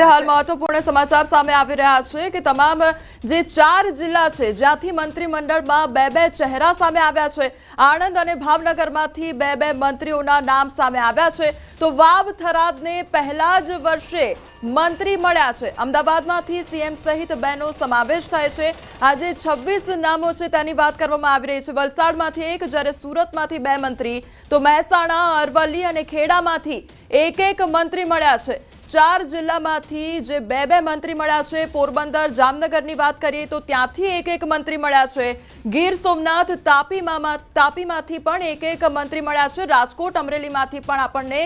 અને હાલ મહત્વપૂર્ણ સમાચાર સામે આવી રહ્યા છે કે તમામ જે ચાર જિલ્લા છે, જ્યાંથી મંત્રીમંડળમાં બે બે ચહેરા સામે આવ્યા છે, આણંદ અને ભાવનગરમાંથી બે બે મંત્રીઓના નામ સામે આવ્યા છે. તો વાવ થરાદને પહેલા જ વર્ષે મંત્રી મળ્યા છે. અમદાવાદમાંથી સીએમ સહિત બેનો સમાવેશ થાય છે. આજે છવ્વીસ નામો છે તેની વાત કરવામાં આવી રહી છે. વલસાડમાંથી એક, જ્યારે સુરતમાંથી બે મંત્રી, તો મહેસાણા, અરવલ્લી અને ખેડામાંથી એક એક મંત્રી મળ્યા છે. ચાર જિલ્લામાંથી જે બે બે મંત્રી મળ્યા છે, પોરબંદર, જામનગરની વાત કરીએ તો ત્યાંથી એક એક મંત્રી મળ્યા છે. ગીર સોમનાથ તાપીમાં તાપીમાંથી પણ એક એક મંત્રી મળ્યા છે. રાજકોટ, અમરેલીમાંથી પણ આપણને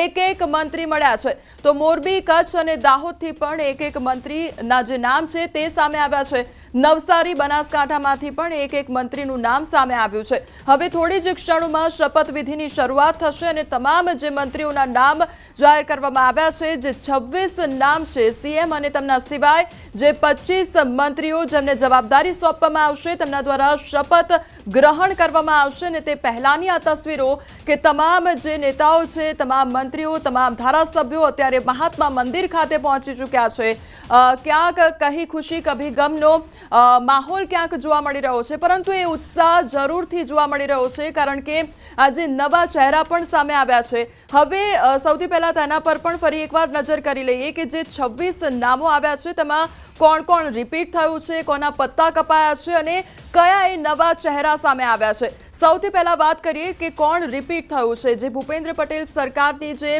એક એક મંત્રી મળ્યા છે. તો મોરબી, કચ્છ અને દાહોદથી પણ એક એક મંત્રીના જે નામ છે તે સામે આવ્યા છે. નવસારી, બનાસકાંઠામાંથી પણ એક એક મંત્રીનું નામ સામે આવ્યું છે. હવે થોડી જ ક્ષણોમાં શપથવિધિની શરૂઆત થશે અને તમામ જે મંત્રીઓના નામ જાહેર કરવામાં આવ્યા છે, જે છવ્વીસ નામ છે, સીએમ અને તેમના સિવાય જે પચીસ મંત્રીઓ જેમને જવાબદારી સોંપવામાં આવશે, તેમના દ્વારા શપથ ગ્રહણ કરવામાં આવશે અને તે પહેલાંની આ તસવીરો કે તમામ જે નેતાઓ છે, તમામ મંત્રીઓ, તમામ ધારાસભ્યો અત્યારે મહાત્મા મંદિર ખાતે પહોંચી ચૂક્યા છે. ક્યાંક કહી ખુશી, કભી ગમનો માહોલ ક્યાંક જોવા મળી રહ્યો છે, પરંતુ એ ઉત્સાહ જરૂરથી જોવા મળી રહ્યો છે, કારણ કે આજે નવા ચહેરા પણ સામે આવ્યા છે. હવે સૌથી પહેલાં તેના પર પણ ફરી એકવાર નજર કરી લઈએ કે જે છવ્વીસ નામો આવ્યા છે, તેમાં કોણ કોણ રિપીટ થયું છે, કોના પત્તા કપાયા છે અને કયા એ નવા ચહેરા સામે આવ્યા છે. સૌથી પહેલા વાત કરીએ કે કોણ રિપીટ થયું છે? જે ભૂપેન્દ્ર પટેલ સરકારની જે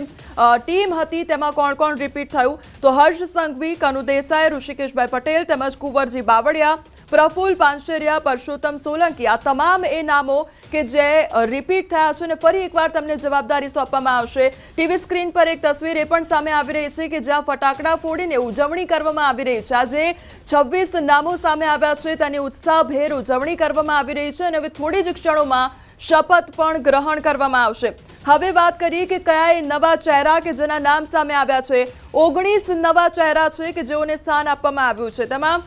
ટીમ હતી, તેમાં કોણ કોણ રિપીટ થયું? તો હર્ષ સંઘવી, કનુ દેસાઈ, ઋષિકેશભાઈ પટેલ તેમજ કુંવરજી બાવળિયા પ્રફુલ્લ પાંચેરિયા પરસોત્તમ સોલંકી આ તમામ એ નામો કે જે રિપીટ થયા છે અને ફરી એકવાર તમને જવાબદારી સોંપવામાં આવશે. ટીવી સ્ક્રીન પર એક તસવીર એ પણ સામે આવી રહી છે કે જ્યાં ફટાકડા ફોડીને ઉજવણી કરવામાં આવી રહી છે. આજે છવ્વીસ નામો સામે આવ્યા છે, તેની ઉત્સાહભેર ઉજવણી કરવામાં આવી રહી છે અને હવે થોડી જ ક્ષણોમાં શપથ પણ ગ્રહણ કરવામાં આવશે. હવે વાત કરીએ કે કયા એ નવા ચહેરા કે જેના નામ સામે આવ્યા છે. ઓગણીસ નવા ચહેરા છે કે જેઓને સ્થાન આપવામાં આવ્યું છે. તેમાં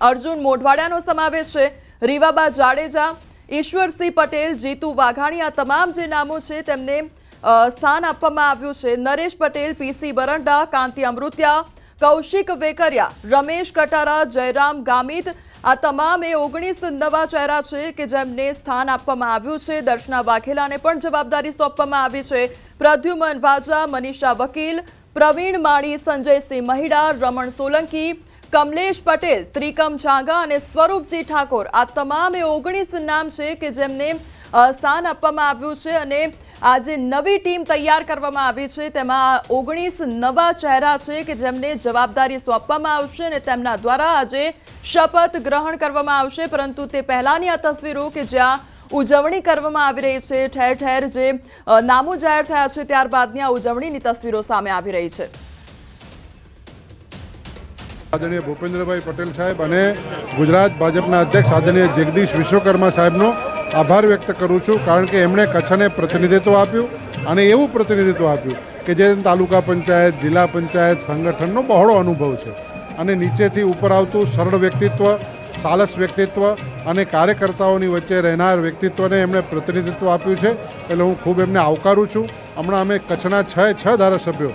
અર્જુન મોઢવાડિયાનો સમાવેશ છે. રીવાબા જાડેજા, ઈશ્વરસિંહ પટેલ, જીતુ વાઘાણી, આ તમામ જે નામો છે તેમને સ્થાન આપવામાં આવ્યું છે. નરેશ પટેલ પીસી બરંડા કાંતિ અમૃત્યા, કૌશિક વેકરિયા, રમેશ કટારા, જયરામ ગામિત, આ તમામ એ ઓગણીસ નવા ચહેરા છે કે જેમને સ્થાન આપવામાં આવ્યું છે. દર્શના વાઘેલાને પણ જવાબદારી સોંપવામાં આવી છે. પ્રદ્યુમન વાજા, મનીષા વકીલ, પ્રવીણ માળી, સંજયસિંહ મહિડા, રમણ સોલંકી કમલેશ પટેલ, ત્રિકમ ઝાંગા અને સ્વરૂપજી ઠાકોર. આ તમામ એ ઓગણીસ નામ છે કે જેમને સ્થાન આપવામાં આવ્યું છે અને આ જે નવી ટીમ તૈયાર કરવામાં આવી છે. તેમાં ઓગણીસ નવા ચહેરા છે કે જેમને જવાબદારી સોંપવામાં આવશે અને તેમના દ્વારા આજે શપથ ગ્રહણ કરવામાં આવશે. પરંતુ તે પહેલાંની આ તસવીરો કે જ્યાં ઉજવણી કરવામાં આવી રહી છે ઠેર ઠેર જે નામો જાહેર થયા છે, ત્યારબાદની આ ઉજવણીની તસવીરો સામે આવી રહી છે. આદરણીય ભૂપેન્દ્રભાઈ પટેલ સાહેબ અને ગુજરાત ભાજપના અધ્યક્ષ આદરણીય જગદીશ વિશ્વકર્મા સાહેબનો આભાર વ્યક્ત કરું છું, કારણ કે એમણે કચ્છને પ્રતિનિધિત્વ આપ્યું અને એવું પ્રતિનિધિત્વ આપ્યું કે જે તાલુકા પંચાયત, જિલ્લા પંચાયત સંગઠનનો બહોળો અનુભવ છે અને નીચેથી ઉપર આવતું સરળ વ્યક્તિત્વ, સાલસ વ્યક્તિત્વ અને કાર્યકર્તાઓની વચ્ચે રહેનાર વ્યક્તિત્વને એમણે પ્રતિનિધિત્વ આપ્યું છે, એટલે હું ખૂબ એમને આવકારું છું. હમણાં અમે કચ્છના છ છ ધારાસભ્યો,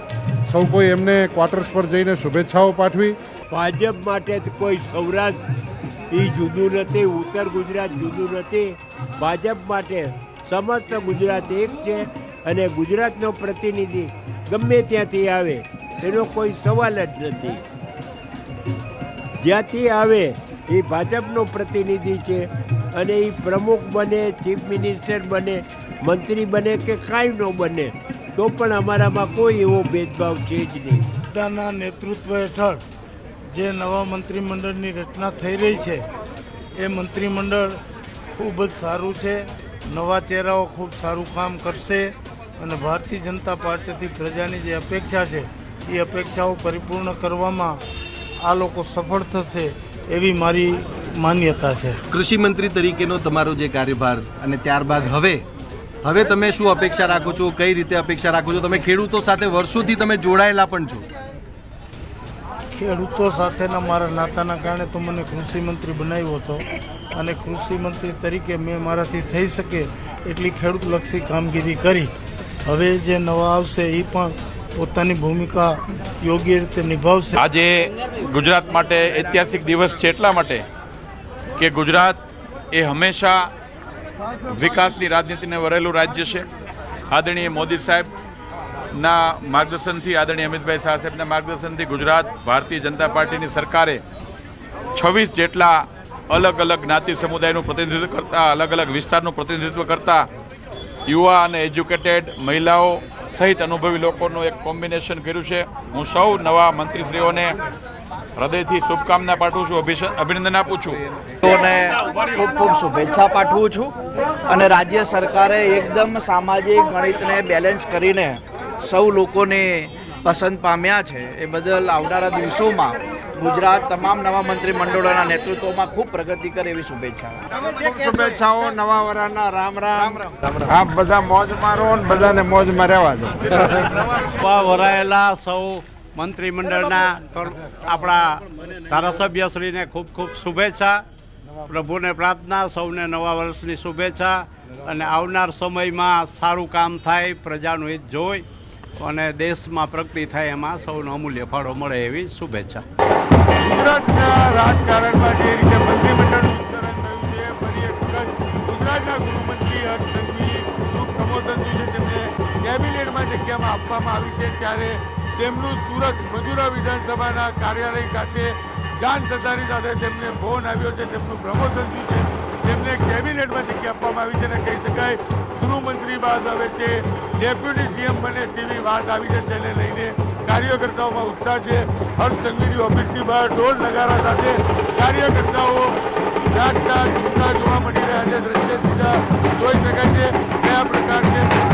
સૌ કોઈ એમને ક્વાર્ટર્સ પર જઈને શુભેચ્છાઓ પાઠવી ભાજપ માટે કોઈ સૌરાષ્ટ્ર એ જુદું નથી, ઉત્તર ગુજરાત જુદું નથી. ભાજપ માટે સમસ્ત ગુજરાત એક છે અને ગુજરાતનો પ્રતિનિધિ ગમે ત્યાંથી આવે, એનો કોઈ સવાલ જ નથી. જ્યાંથી આવે એ ભાજપનો પ્રતિનિધિ છે અને એ પ્રમુખ બને, ચીફ મિનિસ્ટર બને, મંત્રી બને કે કાંઈ ન બને, તો પણ અમારામાં કોઈ એવો ભેદભાવ છે જ નહીં. પોતાના નેતૃત્વ હેઠળ જે નવા મંત્રીમંડળની રચના થઈ રહી છે, એ મંત્રીમંડળ ખૂબ જ સારું છે, નવા ચહેરાઓ ખૂબ સારું કામ કરશે અને ભારતીય જનતા પાર્ટીથી પ્રજાની જે અપેક્ષા છે, એ અપેક્ષાઓ પરિપૂર્ણ કરવામાં આ લોકો સફળ થશે એવી મારી માન્યતા છે. કૃષિ મંત્રી તરીકેનો તમારો જે કાર્યભાર અને ત્યારબાદ હવે હવે તમે શું અપેક્ષા રાખો છો, કઈ રીતે અપેક્ષા રાખો છો? તમે ખેડૂતો સાથે વર્ષોથી તમે જોડાયેલા પણ છો. ખેડૂતો સાથેના મારા નાતાના કારણે તો મને કૃષિમંત્રી બનાવ્યો હતો. અને કૃષિમંત્રી તરીકે મેં મારાથી થઈ શકે એટલી ખેડૂતલક્ષી કામગીરી કરી. હવે જે નવા આવશે એ પણ પોતાની ભૂમિકા યોગ્ય રીતે નિભાવશે. આજે ગુજરાત માટે ઐતિહાસિક દિવસ છે એટલા માટે કે ગુજરાત એ હંમેશા વિકાસની રાજનીતિને વરેલું રાજ્ય છે. આદરણીય મોદી સાહેબના માર્ગદર્શનથી આદરણીય અમિતભાઈ શાહ સાહેબના માર્ગદર્શનથી ગુજરાત ભારતીય જનતા પાર્ટીની સરકારે છવ્વીસ જેટલા અલગ અલગ જ્ઞાતિ સમુદાયનું પ્રતિનિધિત્વ કરતા, અલગ અલગ વિસ્તારનું પ્રતિનિધિત્વ કરતા, યુવા અને એજ્યુકેટેડ મહિલાઓ સહિત અનુભવી લોકોનું એક કોમ્બિનેશન કર્યું છે. હું સૌ નવા મંત્રીશ્રીઓને હૃદયથી શુભકામના પાઠવું છું અભિનંદન આપું છું. તેઓને ખૂબ ખૂબ શુભેચ્છા પાઠવું છું અને રાજ્ય સરકારે એકદમ સામાજિક ગણિતને બેલેન્સ કરીને સૌ લોકોને પસંદ પામ્યા છે. એ બદલ આવનારા દિવસોમાં ગુજરાત તમામ નવા મંત્રીમંડળોના નેતૃત્વમાં ખૂબ પ્રગતિ કરે એવી શુભેચ્છા શુભેચ્છાઓ નવા વરાના રામ રામ. આપ બધા મોજ મારો ને બધાને મોજમાં રહેવા દો. વરાયેલા સૌ મંત્રીમંડળના આપણા ધારાસભ્યશ્રીને ખૂબ ખૂબ શુભેચ્છા પ્રભુને પ્રાર્થના સૌને નવા વર્ષની શુભેચ્છા અને આવનાર સમયમાં સારું કામ થાય પ્રજાનું હિત જોઈ અને દેશમાં પ્રગતિ થાય એમાં સૌનો અમૂલ્ય ફાળો મળે એવી શુભેચ્છા. ગુજરાતના રાજકારણમાં જે રીતે મંત્રીમંડળનું વિસ્તરણ થયું છે, ફરી વખત ગુજરાતના ગૃહમંત્રી હર્ષ સંઘવીનું પ્રમોશન થયું છે તેમને કેબિનેટમાં જગ્યામાં આપવામાં આવી છે, ત્યારે તેમનું સુરત મજુરા વિધાનસભાના કાર્યાલય ખાતે જાન સત્તારી સાથે તેમને ફોન આવ્યો છે, તેમનું પ્રમોશન થયું છે, તેમને કેબિનેટમાં જગ્યા આપવામાં આવી છે અને કહી શકાય ગૃહમંત્રી બાદ હવે તે ડેપ્યુટી સીએમ બને તેવી વાત આવી છે. તેને લઈને કાર્યકર્તાઓમાં ઉત્સાહ છે. હર્ષ સંઘવીની ઓફિસની બહાર ઢોલ નગારા સાથે કાર્યકર્તાઓ નાચતા ઝૂમતા જોવા મળી રહ્યા છે. દ્રશ્ય સીધા જોઈ શકાય છે. કયા પ્રકારની